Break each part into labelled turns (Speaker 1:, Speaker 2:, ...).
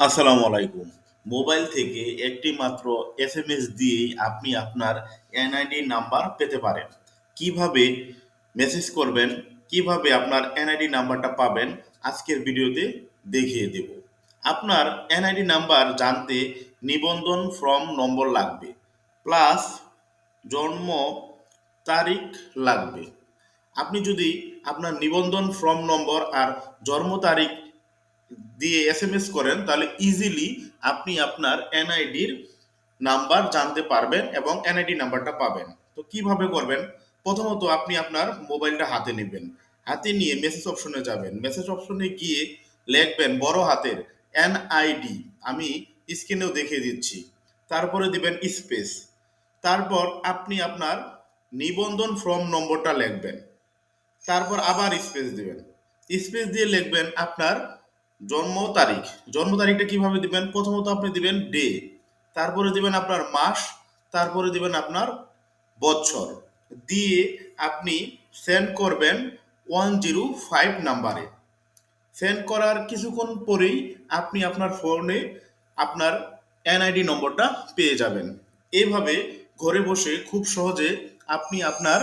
Speaker 1: আসসালামু আলাইকুম। মোবাইল থেকে একটি মাত্র এস এম এস দিয়েই আপনি আপনার এনআইডি নাম্বার পেতে পারেন। কীভাবে মেসেজ করবেন, কীভাবে আপনার এনআইডি নাম্বারটা পাবেন, আজকের ভিডিওতে দেখিয়ে দেব। আপনার এনআইডি নাম্বার জানতে নিবন্ধন ফর্ম নম্বর লাগবে, প্লাস জন্ম তারিখ লাগবে। আপনি যদি আপনার নিবন্ধন ফর্ম নম্বর আর জন্ম তারিখ দিয়ে এস এম এস করেন, তাহলে ইজিলি আপনি আপনার এনআইডির নাম্বার জানতে পারবেন এবং এনআইডি নাম্বারটা পাবেন। তো কীভাবে করবেন? প্রথমত আপনি আপনার মোবাইলটা হাতে নেবেন। হাতে নিয়ে মেসেজ অপশনে যাবেন। মেসেজ অপশনে গিয়ে লিখবেন বড় হাতের এনআইডি আমি স্ক্রিনেও দেখিয়ে দিচ্ছি। তারপরে দিবেন স্পেস তারপর আপনি আপনার নিবন্ধন ফর্ম নম্বরটা লিখবেন। তারপর আবার স্পেস দিবেন। স্পেস দিয়ে লিখবেন আপনার জন্ম তারিখ। জন্ম তারিখটা কীভাবে দিবেন? প্রথমত আপনি দিবেন ডে, তারপরে দিবেন আপনার মাস, তারপরে দিবেন আপনার বছর। দিয়ে আপনি সেন্ড করবেন ওয়ান জিরো ফাইভ নাম্বারে। সেন্ড করার কিছুক্ষণ পরেই আপনি আপনার ফোনে আপনার এনআইডি নম্বরটা পেয়ে যাবেন। এভাবে ঘরে বসে খুব সহজে আপনি আপনার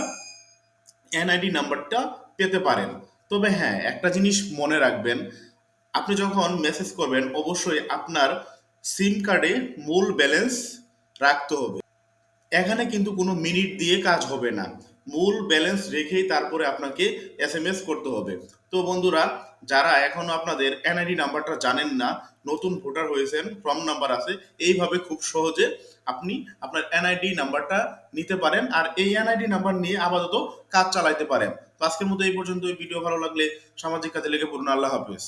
Speaker 1: এনআইডি নাম্বারটা পেতে পারেন। তবে হ্যাঁ একটা জিনিস মনে রাখবেন আপনি যখন মেসেজ করবেন, অবশ্যই আপনার সিম কার্ডে মূল ব্যালেন্স রাখতে হবে। এখানে কিন্তু কোনো মিনিট দিয়ে কাজ হবে না। মূল ব্যালেন্স রেখেই তারপরে আপনাকে এস এম এস করতে হবে। তো বন্ধুরা, যারা এখনও আপনাদের এনআইডি নাম্বারটা জানেন না, নতুন ভোটার হয়েছেন ফর্ম নাম্বার আছে, এইভাবে খুব সহজে আপনি আপনার এনআইডি নাম্বারটা নিতে পারেন আর এই এনআইডি নাম্বার নিয়ে আপাতত কাজ চালাইতে পারেন। তো আজকের মতো এই পর্যন্ত ভিডিও ভালো লাগলে সামাজিক কাজে লেগে পড়ুন। আল্লাহ হাফেজ।